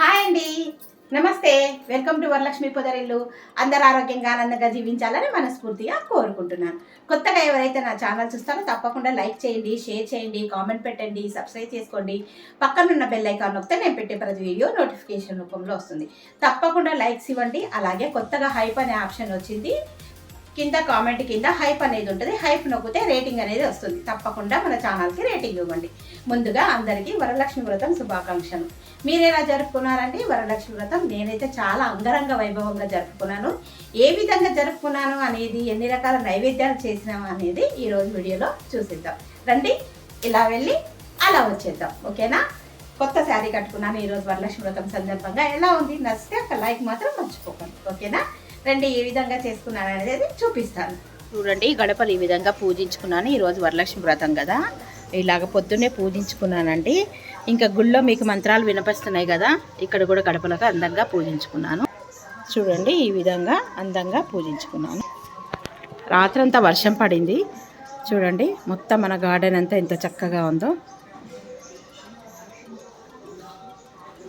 Hi అండి. నమస్తే. Welcome to Varalakshmi Podarillu. అందరు ఆరోగ్యంగా ఆనందంగా జీవించాలని మనస్ఫూర్తిగా కోరుకుంటున్నాను. కొత్తగా ఎవరైతే నా ఛానల్ చూస్తారో తప్పకుండా లైక్ చేయండి షేర్ చేయండి కామెంట్ పెట్టండి సబ్స్క్రైబ్ చేసుకోండి. పక్కనున్న బెల్ ఐకాన్ నొక్కితే నేను పెట్టే ప్రతి వీడియో నోటిఫికేషన్ రూపంలో వస్తుంది. తప్పకుండా లైక్స్ ఇవ్వండి. అలాగే కొత్తగా హైప్ అనే ఆప్షన్ వచ్చింది. కింద కామెంట్ కింద హైప్ అనేది ఉంటుంది. హైప్ నొక్కితే రేటింగ్ అనేది వస్తుంది. తప్పకుండా మన ఛానల్కి రేటింగ్ ఇవ్వండి. ముందుగా అందరికీ వరలక్ష్మి వ్రతం శుభాకాంక్షలు. మీరు ఎలా జరుపుకున్నారండి? వరలక్ష్మి వ్రతం నేనైతే చాలా అంగరంగ వైభవంగా జరుపుకున్నాను. ఏ విధంగా జరుపుకున్నాను అనేది ఎన్ని రకాల నైవేద్యాలు చేసినాము అనేది ఈరోజు వీడియోలో చూసిద్దాం. రండి ఇలా వెళ్ళి అలా వచ్చేద్దాం. ఓకేనా? కొత్త శారీ కట్టుకున్నాను ఈరోజు వరలక్ష్మి వ్రతం సందర్భంగా. ఎలా ఉంది? నచ్చితే ఒక లైక్ మాత్రం మర్చిపోకండి. ఓకేనా? రండి ఏ విధంగా చేసుకున్నాను అనేది చూపిస్తాను. చూడండి గడపలు ఈ విధంగా పూజించుకున్నాను. ఈరోజు వరలక్ష్మి వ్రతం కదా. ఇలాగ పొద్దున్నే పూజించుకున్నానండి. ఇంకా గుళ్ళో మీకు మంత్రాలు వినిపిస్తున్నాయి కదా ఇక్కడ కూడా గడపలకు అందంగా పూజించుకున్నాను. చూడండి ఈ విధంగా అందంగా పూజించుకున్నాను. రాత్రంతా వర్షం పడింది. చూడండి మొత్తం మన గార్డెన్ అంతా ఎంత చక్కగా ఉందో.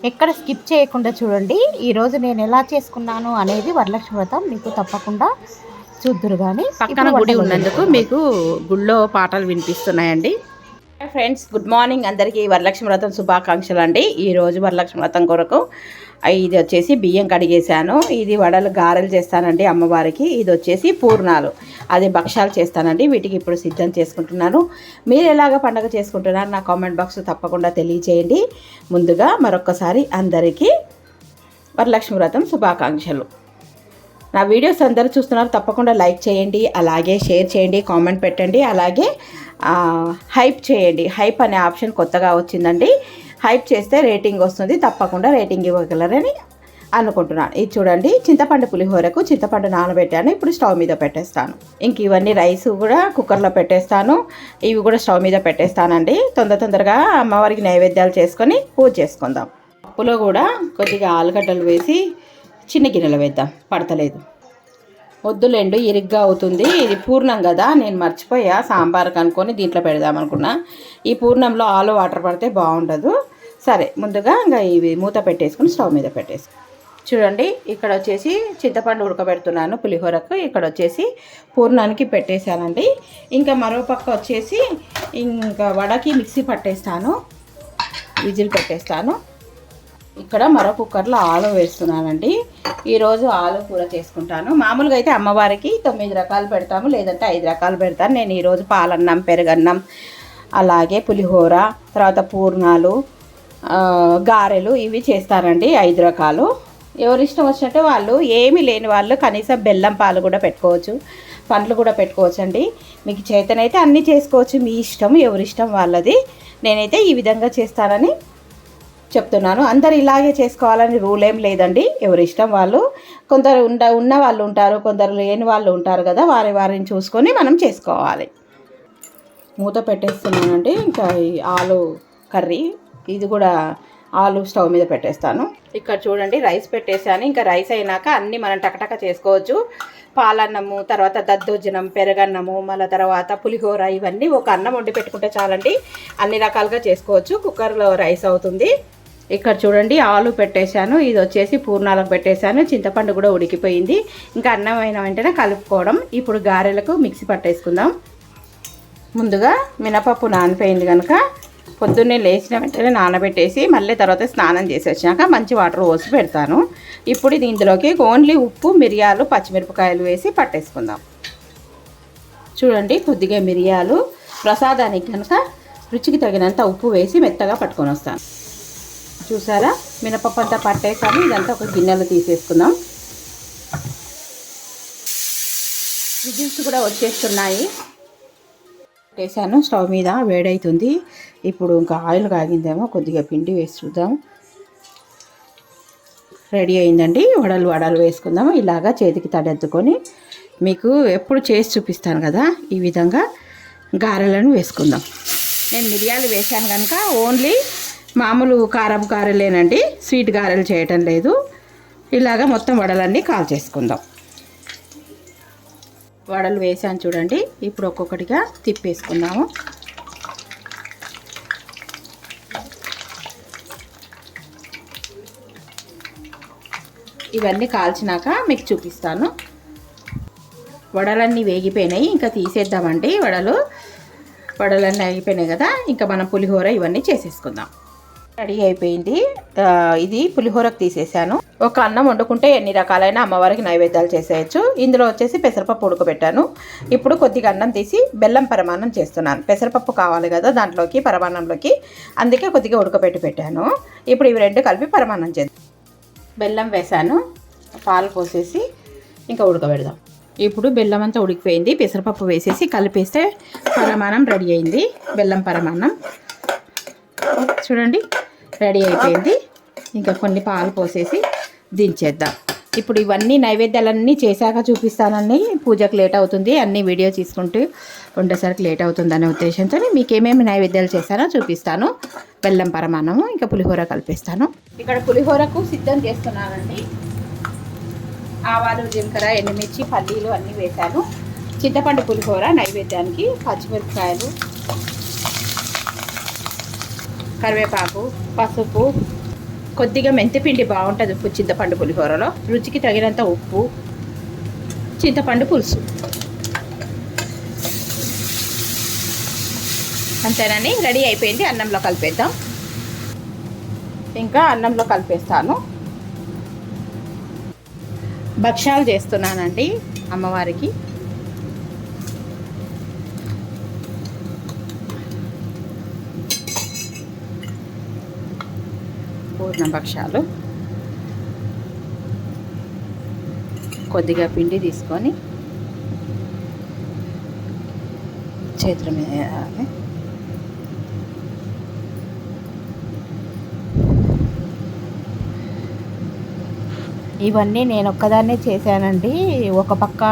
ఎక్కడ స్కిప్ చేయకుండా చూడండి. ఈరోజు నేను ఎలా చేసుకున్నాను అనేది వరలక్ష్మి వ్రతం మీకు తప్పకుండా చూద్దురు కానీ పక్కన గుడి ఉన్నందుకు మీకు గుళ్ళో పాటలు వినిపిస్తున్నాయండి. ఫ్రెండ్స్ గుడ్ మార్నింగ్ అందరికీ వరలక్ష్మి వ్రతం శుభాకాంక్షలు అండి ఈరోజు వరలక్ష్మి వ్రతం కొరకు ఇది వచ్చేసి బియ్యం కడిగేసాను ఇది వడలు గారెలు చేస్తానండి అమ్మవారికి. ఇది వచ్చేసి పూర్ణాలు. అది భక్షాలు చేస్తానండి. వీటికి ఇప్పుడు సిద్ధం చేసుకుంటున్నాను. మీరు ఎలాగ పండగ చేసుకుంటున్నారు నా కామెంట్ బాక్స్ తప్పకుండా తెలియచేయండి. ముందుగా మరొక్కసారి అందరికీ వరలక్ష్మి వ్రతం శుభాకాంక్షలు. నా వీడియోస్ అందరూ చూస్తున్నారు. తప్పకుండా లైక్ చేయండి. అలాగే షేర్ చేయండి. కామెంట్ పెట్టండి. అలాగే హైప్ చేయండి. హైప్ అనే ఆప్షన్ కొత్తగా వచ్చిందండి. హైప్ చేస్తే రేటింగ్ వస్తుంది తప్పకుండా రేటింగ్ ఇవ్వగలరని అనుకుంటున్నాను. ఇది చూడండి చింతపండు పులిహోరకు చింతపండు నానబెట్టాను ఇప్పుడు స్టవ్ మీద పెట్టేస్తాను. ఇంక ఇవన్నీ రైస్ కూడా కుక్కర్లో పెట్టేస్తాను ఇవి కూడా స్టవ్ మీద పెట్టేస్తానండి. తొందర తొందరగా అమ్మవారికి నైవేద్యాలు చేసుకొని పూజ చేసుకుందాం. పప్పులో కూడా కొద్దిగా ఆలుగడ్డలు వేసి చిన్న గిన్నెలో వేద్దాం పడతలేదు. వద్దులేండి ఇరుగ్గా అవుతుంది ఇది పూర్ణం కదా నేను మర్చిపోయా సాంబార్కి అనుకొని దీంట్లో పెడదాం అనుకున్నా ఈ పూర్ణంలో ఆలు వాటర్ పడితే బాగుండదు. సరే ముందుగా ఇంకా ఇవి మూత పెట్టేసుకుని స్టవ్ మీద పెట్టేసి చూడండి ఇక్కడ వచ్చేసి చింతపండు ఉడకబెడుతున్నాను పులిహోరకు. ఇక్కడ వచ్చేసి పూర్ణానికి పెట్టేశానండి. ఇంకా మరో పక్క వచ్చేసి ఇంకా వడకి మిక్సీ పట్టేస్తాను. విజిల్ పెట్టేస్తాను. ఇక్కడ మరో కుక్కర్లో ఆలు వేస్తున్నానండి. ఈరోజు ఆలు కూర చేసుకుంటాను. మామూలుగా అయితే అమ్మవారికి తొమ్మిది రకాలు పెడతాము లేదంటే ఐదు రకాలు పెడతాను. నేను ఈరోజు పాలన్నం పెరుగన్నం అలాగే పులిహోర తర్వాత పూర్ణాలు గారెలు ఇవి చేస్తారండి ఐదు రకాలు. ఎవరి ఇష్టం వచ్చినట్టు వాళ్ళు ఏమీ లేని వాళ్ళు కనీసం బెల్లం పాలు కూడా పెట్టుకోవచ్చు పండ్లు కూడా పెట్టుకోవచ్చు అండి మీకు చేతనైతే అన్నీ చేసుకోవచ్చు మీ ఇష్టం ఎవరి ఇష్టం వాళ్ళది. నేనైతే ఈ విధంగా చేస్తానని చెప్తున్నాను. అందరు ఇలాగే చేసుకోవాలని రూల్ ఏం లేదండి ఎవరి ఇష్టం వాళ్ళు. కొందరు ఉండ ఉన్న వాళ్ళు ఉంటారు కొందరు లేని వాళ్ళు ఉంటారు కదా వారి వారిని చూసుకొని మనం చేసుకోవాలి. మూత పెట్టేస్తున్నానండి ఇంకా ఈ ఆలు కర్రీ ఇది కూడా ఆలు స్టవ్ మీద పెట్టేస్తాను. ఇక్కడ చూడండి రైస్ పెట్టేసాను ఇంకా రైస్ అయినాక అన్నీ మనం టకటక చేసుకోవచ్చు. పాలన్నము తర్వాత దద్దోజనం పెరగన్నము మళ్ళీ తర్వాత పులిహోర ఇవన్నీ ఒక అన్నం వండి పెట్టుకుంటే చాలండి. అన్ని రకాలుగా చేసుకోవచ్చు. కుక్కర్లో రైస్ అవుతుంది. ఇక్కడ చూడండి ఆలు పెట్టేశాను. ఇది వచ్చేసి పూర్ణాలకు పెట్టేశాను. చింతపండు కూడా ఉడికిపోయింది. ఇంకా అన్నం అయిన వెంటనే కలుపుకోవడం. ఇప్పుడు గారెలకు మిక్సీ పట్టేసుకుందాం. ముందుగా మినపప్పు నానిపోయింది కనుక పొద్దున్నే లేచిన వెంటనే నానబెట్టేసి మళ్ళీ తర్వాత స్నానం చేసి వచ్చినాక మంచి వాటర్ పోసి పెడతాను. ఇప్పుడు దీంట్లోకి ఓన్లీ ఉప్పు మిరియాలు పచ్చిమిరపకాయలు వేసి పట్టేసుకుందాం. చూడండి కొద్దిగా మిరియాలు ప్రసాదానికి కనుక రుచికి తగినంత ఉప్పు వేసి మెత్తగా పట్టుకొని వస్తాను. చూసారా? మినపప్పు అంతా పట్టేసాము. ఇదంతా ఒక గిన్నెలో తీసేసుకుందాం. విజిల్స్ కూడా వచ్చేస్తున్నాయి. పెట్టేశాను స్టవ్ మీద వేడవుతుంది ఇప్పుడు ఇంకా ఆయిల్ కాగిందేమో కొద్దిగా పిండి వేసి చూద్దాం. రెడీ అయిందండి. వడలు వడలు వేసుకుందాం. ఇలాగా చేతికి తడెత్తుకొని మీకు ఎప్పుడు చేసి చూపిస్తాను కదా ఈ విధంగా గారెలను వేసుకుందాం. నేను మిరియాలు వేశాను కనుక ఓన్లీ మామూలు కారం గారెలేనండి. స్వీట్ గారెలు చేయటం లేదు. ఇలాగా మొత్తం వడలన్నీ కాల్ చేసుకుందాం. వడలు వేసాను చూడండి. ఇప్పుడు ఒక్కొక్కటిగా తిప్పేసుకుందాము. ఇవన్నీ కాల్చినాక మీకు చూపిస్తాను. వడలన్నీ వేగిపోయినాయి. ఇంకా తీసేద్దామండి. వడలు వడలన్నీ అయిపోయినాయి కదా. ఇంకా మనం పులిహోర ఇవన్నీ చేసేసుకుందాం. రెడీ అయిపోయింది. ఇది పులిహోరకు తీసేసాను ఒక అన్నం వండుకుంటే ఎన్ని రకాలైన అమ్మవారికి నైవేద్యాలు చేసేయచ్చు. ఇందులో వచ్చేసి పెసరపప్పు ఉడకబెట్టాను. ఇప్పుడు కొద్దిగా అన్నం తీసి బెల్లం పరమాన్నం చేస్తున్నాను. పెసరపప్పు కావాలి కదా దాంట్లోకి పరమాన్నంలోకి. అందుకే కొద్దిగా ఉడకబెట్టి పెట్టాను. ఇప్పుడు ఇవి రెండు కలిపి పరమాన్నం చేద్దాం. బెల్లం వేసాను పాలు పోసేసి ఇంకా ఉడకబెడదాం. ఇప్పుడు బెల్లం అంతా ఉడికిపోయింది. పెసరపప్పు వేసేసి కలిపేస్తే పరమాణం రెడీ అయింది. బెల్లం పరమాన్నం. చూడండి. రెడీ అయిపోయింది. ఇంకా కొన్ని పాలు పోసేసి దించేద్దాం. ఇప్పుడు ఇవన్నీ నైవేద్యాలన్నీ చేశాక చూపిస్తానని పూజకు లేట్ అవుతుంది. అన్ని వీడియో తీసుకుంటూ ఉండేసరికి లేట్ అవుతుందనే ఉద్దేశంతో మీకు ఏమేమి నైవేద్యాలు చేశానో చూపిస్తాను. బెల్లం పరమాణము ఇంకా పులిహోర కలిపిస్తాను. ఇక్కడ పులిహోరకు సిద్ధం చేస్తున్నానండి. ఆవాలు జీలకర్ర ఎండుమిర్చి పల్లీలు అన్నీ వేశాను. చింతపండు పులిహోర నైవేద్యానికి పచ్చిమిరపకాయలు కరివేపాకు పసుపు కొద్దిగా మెంతిపిండి బాగుంటుంది ఉప్పు చింతపండు పులిహోరలో. రుచికి తగినంత ఉప్పు చింతపండు పులుసు. అంతేనండి రెడీ అయిపోయింది అన్నంలో కలిపేద్దాం. ఇంకా అన్నంలో కలిపేస్తాను. భక్ష్యాలు చేస్తున్నానండి అమ్మవారికి. పూర్ణభక్షాలు కొద్దిగా పిండి తీసుకొని చేతుల మీద వేయాలి. ఇవన్నీ నేను ఒక్కదాన్నే చేశానండి ఒక పక్క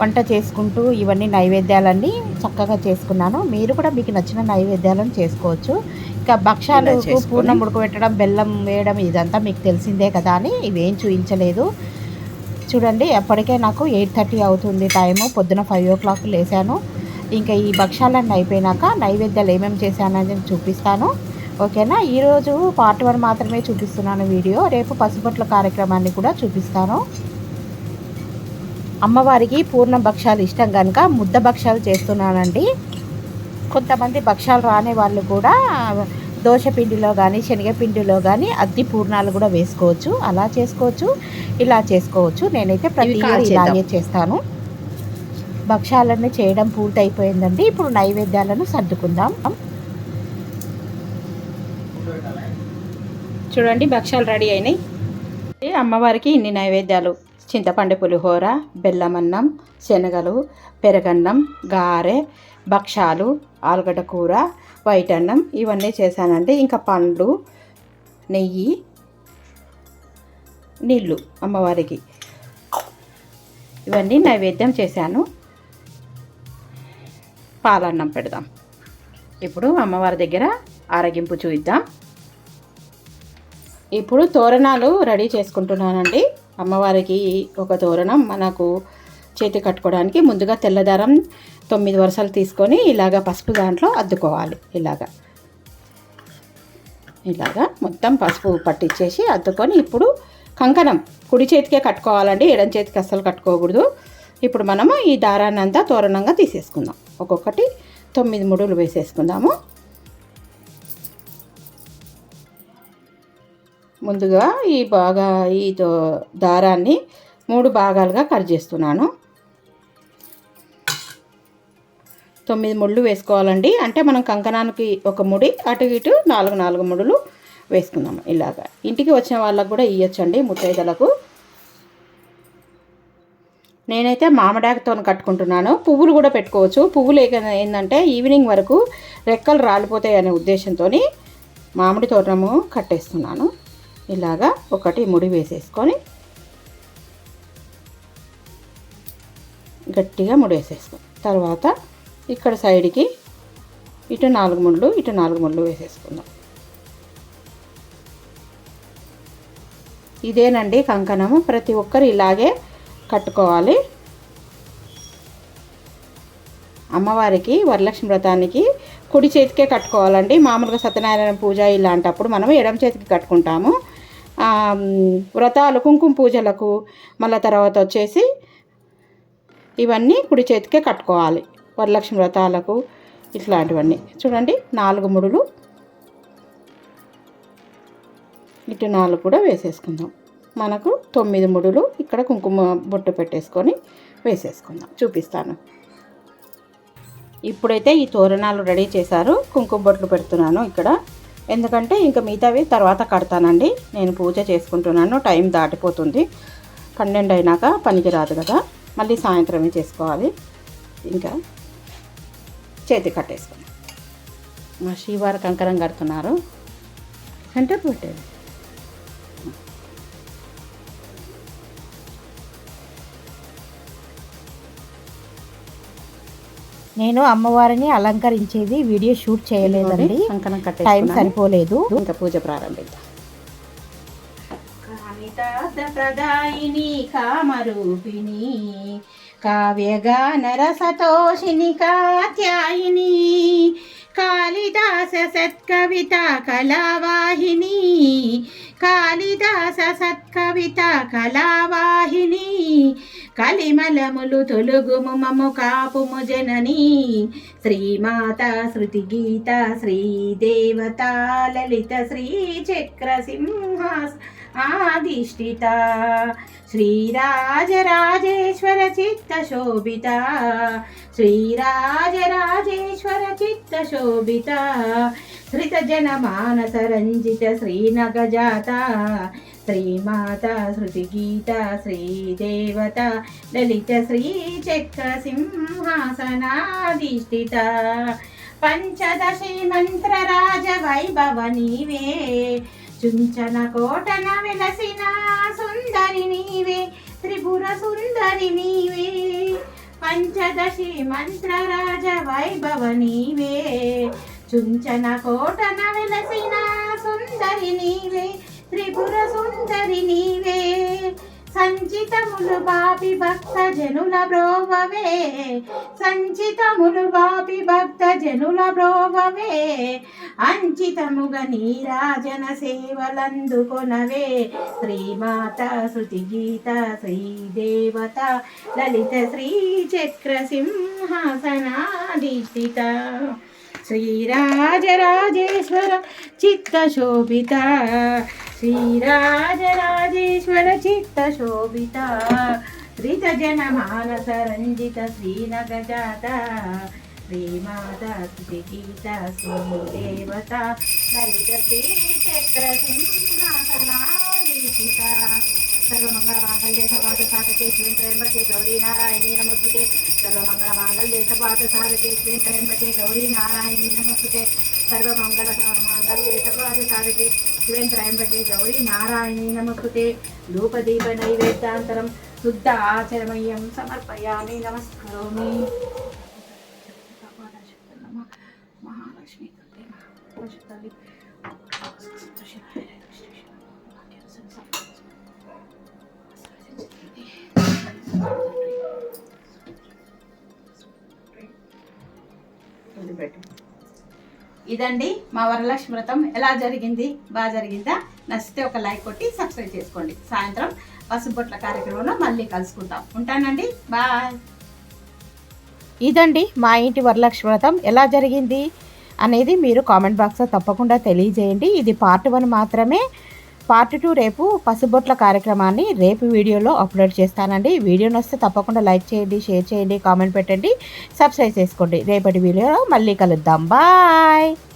వంట చేసుకుంటూ ఇవన్నీ నైవేద్యాలన్నీ చక్కగా చేసుకున్నాను. మీరు కూడా మీకు నచ్చిన నైవేద్యాలను చేసుకోవచ్చు. ఇంకా భక్షాలు. పూర్ణం ఉడకబెట్టడం బెల్లం వేయడం ఇదంతా మీకు తెలిసిందే కదా అని ఇవేం చూపించలేదు చూడండి ఎప్పటికే నాకు ఎయిట్ థర్టీ అవుతుంది టైము. పొద్దున ఫైవ్ ఓ క్లాక్ లేసాను ఇంకా ఈ భక్షాలన్నీ అయిపోయినాక నైవేద్యాలు ఏమేమి చేశానని చూపిస్తాను. ఓకేనా? ఈరోజు పార్ట్ వన్ మాత్రమే చూపిస్తున్నాను వీడియో. రేపు పసుపొట్ల కార్యక్రమాన్ని కూడా చూపిస్తాను. అమ్మవారికి పూర్ణ భక్షాలు ఇష్టం కనుక ముద్ద భక్షాలు చేస్తున్నానండి. కొంతమంది భక్షాలు రాని వాళ్ళు కూడా దోశ పిండిలో కానీ శనగపిండిలో కానీ అద్ది పూర్ణాలు కూడా వేసుకోవచ్చు. అలా చేసుకోవచ్చు ఇలా చేసుకోవచ్చు. నేనైతే ప్రతి. ఇలాగే చేస్తాను. భక్షాలన్నీ చేయడం పూర్తయిపోయిందండి. ఇప్పుడు నైవేద్యాలను సర్దుకుందాం. చూడండి భక్ష్యాలు రెడీ అయినాయి. అమ్మవారికి ఇన్ని నైవేద్యాలు. చింతపండు పులిహోర బెల్లం అన్నం శనగలు పెరగన్నం గారె భక్షాలు ఆలుగడ్డ కూర వైట్ అన్నం ఇవన్నీ చేశానండి. ఇంకా పండ్లు నెయ్యి నీళ్ళు అమ్మవారికి. ఇవన్నీ నైవేద్యం చేశాను. పాలన్నం పెడదాం. ఇప్పుడు అమ్మవారి దగ్గర ఆరగింపు చూద్దాం ఇప్పుడు తోరణాలు రెడీ చేసుకుంటున్నానండి. అమ్మవారికి ఒక తోరణం మనకు చేతి కట్టుకోవడానికి ముందుగా తెల్లదారం తొమ్మిది వరుసలు తీసుకొని ఇలాగ పసుపు దాంట్లో అద్దుకోవాలి. ఇలాగ. ఇలాగా మొత్తం పసుపు పట్టించేసి అద్దుకొని ఇప్పుడు కంకణం కుడి చేతికే కట్టుకోవాలండి ఎడం చేతికి అస్సలు కట్టుకోకూడదు. ఇప్పుడు మనము ఈ దారాన్ని అంతా తోరణంగా తీసేసుకుందాం. ఒక్కొక్కటి తొమ్మిది ముడులు వేసేసుకుందాము. ముందుగా ఈ బాగా ఈ దారాన్ని మూడు భాగాలుగా కట్ చేస్తున్నాను. తొమ్మిది ముళ్ళు వేసుకోవాలండి. అంటే మనం కంకణానికి ఒక ముడి అటు ఇటు నాలుగు నాలుగు ముడులు వేసుకుందాం ఇలాగా. ఇంటికి వచ్చిన వాళ్ళకు కూడా ఇవ్వచ్చండి ముత్తైదలకు. నేనైతే మామిడాకుతో కట్టుకుంటున్నాను. పువ్వులు కూడా పెట్టుకోవచ్చు. పువ్వులు ఏంటంటే ఈవినింగ్ వరకు రెక్కలు రాలిపోతాయి అనే ఉద్దేశంతో మామిడి తోరణము కట్టేస్తున్నాను. ఇలాగా ఒకటి ముడి వేసేసుకొని గట్టిగా ముడేసేసుకో తర్వాత ఇక్కడ సైడ్కి ఇటు నాలుగు ముళ్ళు ఇటు నాలుగు ముళ్ళు వేసేసుకుందాం. ఇదేనండి కంకణము. ప్రతి ఒక్కరు ఇలాగే కట్టుకోవాలి. అమ్మవారికి వరలక్ష్మి వ్రతానికి కుడి చేతికే కట్టుకోవాలండి. మామూలుగా సత్యనారాయణ పూజ ఇలాంటప్పుడు మనం ఎడమ చేతికి కట్టుకుంటాము. వ్రతాలు కుంకుమ పూజలకు మళ్ళీ తర్వాత వచ్చేసి ఇవన్నీ కుడి చేతికే కట్టుకోవాలి. వరలక్ష్మి వ్రతాలకు ఇట్లాంటివన్నీ. చూడండి నాలుగు ముడులు. ఇటు నాలుగు కూడా వేసేసుకుందాం. మనకు తొమ్మిది ముడులు ఇక్కడ కుంకుమ బొట్టు పెట్టేసుకొని వేసేసుకుందాం. చూపిస్తాను. ఇప్పుడైతే ఈ తోరణాలు రెడీ చేశారు. కుంకుమ బొట్లు పెడుతున్నాను ఇక్కడ. ఎందుకంటే ఇంకా మిగతావి తర్వాత కడతానండి. నేను పూజ చేసుకుంటున్నాను టైం దాటిపోతుంది. పన్నెండు అయినాక పనికిరాదు కదా. మళ్ళీ సాయంత్రమే చేసుకోవాలి. ఇంకా చేతి కట్టేసుకున్నాం మా శ్రీవారి కంకరం కడుతున్నారు. సెంటర్ పెట్టేది నేను అమ్మవారిని అలంకరించేది వీడియో షూట్ చేయలేదండి. టైం సరిపోలేదు. ఇంకా పూజ ప్రారంభిద్దాం. ప్రదాయిని కామరూపిణి కావ్యగాన రసతోషిని కాత్యాయిని కాళిదాస సత్కవిత కళావాహిని. కాళిదాస సత్కవిత కళావాహిని. కలిమలములు తొలుగుము మము కాపుము జనని. శ్రీమాత శృతి గీత శ్రీదేవత లలిత శ్రీ చక్ర సింహాస ఆదిష్టిత శ్రీరాజరాజేశ్వర చిత్త శోభిత. శ్రీరాజరాజేశ్వర చిత్త శోభిత. శ్రిత జన మానస రంజిత శ్రీనగజాత శ్రీమాత శృతి గీత శ్రీదేవత. లలిత శ్రీ చక్ర సింహాసనాధిష్ఠిత పంచదశి మంత్ర రాజ వైభవ నీవే. చుంచన కోటన వెలసిన సుందరి నీవే త్రిపుర సుందరి నీవే పంచదశి మంత్రరాజ వైభవ నీవే. చుంచన కోటన వెలసిన సుందరి నీవే త్రిపుర సుందరి నీవే. సంచితములు బాపి భక్త జనుల బ్రోవవే సంచితములు బాపి భక్త జనుల బ్రోవవే అంచితముగ నీరాజన సేవలందుకొనవే శ్రీమాత శృతి గీత శ్రీదేవత లలిత శ్రీ చక్ర సింహాసనాధిష్ఠిత శ్రీరాజరాజేశ్వర చిత్తశోభిత. శ్రీరాజరాజేశ్వర చిత్తశోభిత. శ్రీతజన మానస రంజిత శ్రీనగజాత. శ్రీమాత గీత శ్రీదేవత లలిత శ్రీ చక్ర సర్వమంగళ మాంగళ్య సపాత సాధకే శ్రీం త్రయంబకే గౌరీ నారాయణీ నమస్తుతే సర్వమంగళ మాంగళ్య సపాత సాధకే శ్రీం త్రయంబకే గౌరీ నారాయణీ నమస్తుతే సర్వమంగళ మాంగళ్య సపాత సాధకే శ్రీం త్రయంబకే గౌరీ నారాయణీ నమస్తుతే ధూపదీప నైవేద్యాంతరం శుద్ధ ఆచరమయ్యం సమర్పయామి నమస్కరోమి మహాలక్ష్మి తల్లి ఇదండి మా వరలక్ష్మి వ్రతం. ఎలా జరిగింది? బాగా జరిగిందా? నచ్చితే ఒక లైక్ కొట్టి సబ్స్క్రైబ్ చేసుకోండి. సాయంత్రం పసుపొట్ల కార్యక్రమంలో మళ్ళీ కలుసుకుంటాం ఉంటానండి. బాయ్. ఇదండి మా ఇంటి వరలక్ష్మి వ్రతం. ఎలా జరిగింది అనేది మీరు కామెంట్ బాక్స్లో తప్పకుండా తెలియజేయండి. ఇది పార్ట్ వన్ మాత్రమే. పార్ట్ టూ రేపు పసుబొట్ల కార్యక్రమాన్ని రేపు వీడియోలో అప్లోడ్ చేస్తానండి. వీడియో నచ్చితే తప్పకుండా లైక్ చేయండి షేర్ చేయండి కామెంట్ పెట్టండి సబ్స్క్రైబ్ చేసుకోండి. రేపటి వీడియోలో మళ్ళీ కలుద్దాం. బాయ్!